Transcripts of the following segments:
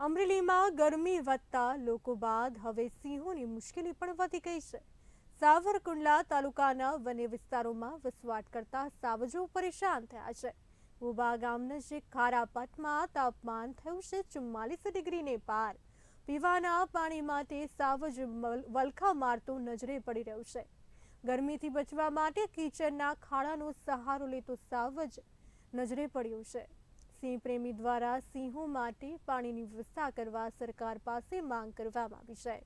અમરેલીમાં ગરમી વધતા લોકો બાદ હવે સિંહોની મુશ્કેલી પણ વધી ગઈ છે. સાવરકુંડલા તાલુકાના વન્ય વિસ્તારોમાં વસવાટ કરતા સાવજો પરેશાન થયા છે. ઉબા ગામ નજીક ખારાપટમાં તાપમાન થયું છે ચુમ્માલીસ ડિગ્રીને પાર. પીવાના પાણી માટે સાવજ વલખા મારતો નજરે પડી રહ્યું છે. ગરમીથી બચવા માટે કિચનના ખાડાનો સહારો લેતો સાવજ નજરે પડ્યો છે. સિંહ પ્રેમી દ્વારા સિંહો માટે પાણીની વ્યવસ્થા કરવા સરકાર પાસે માંગ કરવામાં આવી છે.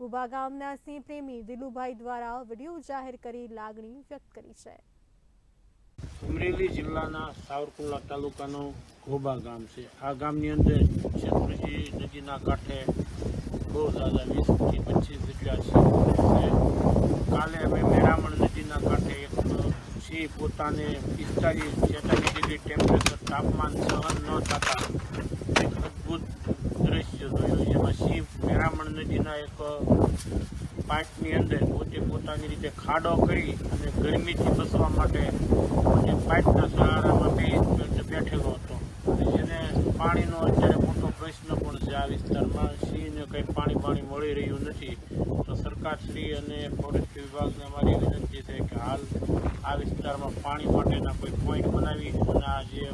ઊભા ગામના સિંહ પ્રેમી દિલુભાઈ દ્વારા વીડિયો જાહેર કરી લાગણી વ્યક્ત કરી છે. અમરેલી જિલ્લાના સાવરકુંડલા તાલુકાનો ઘોબા ગામ છે. આ ગામની અંદર શેત્રુંજી નદીના કાંઠે બહુ ઝાઝા વીસથી પચીસ જેટલા છે. કાલે અમે મેરામણ નદીના કાંઠે એક સિંહ પોતાને પિસ્તાલીસ, છેતાલીસ ડિગ્રી ટેમ્પરેચર તાપમાન સહન ન થતાં એક અદ્ભુત દ્રશ્ય જોયું. જેમાં સિંહ મેરામણ નદીના એક પાઇપની અંદર પોતે પોતાની રીતે ખાડો કરી અને ગરમીથી બચવા માટે પોતે પાઇપના સહારામાં બે બેઠેલો હતો. જેને પાણીનો અત્યારે મોટો પ્રશ્ન પણ છે આ વિસ્તારમાં. સિંહને કંઈ પાણી પાણી મળી રહ્યું નથી. તો સરકારશ્રી અને ફોરેસ્ટ વિભાગને અમારી વિનંતી છે કે હાલ આ વિસ્તારમાં પાણી માટેના કોઈ પોઈન્ટ બનાવી અને આ જે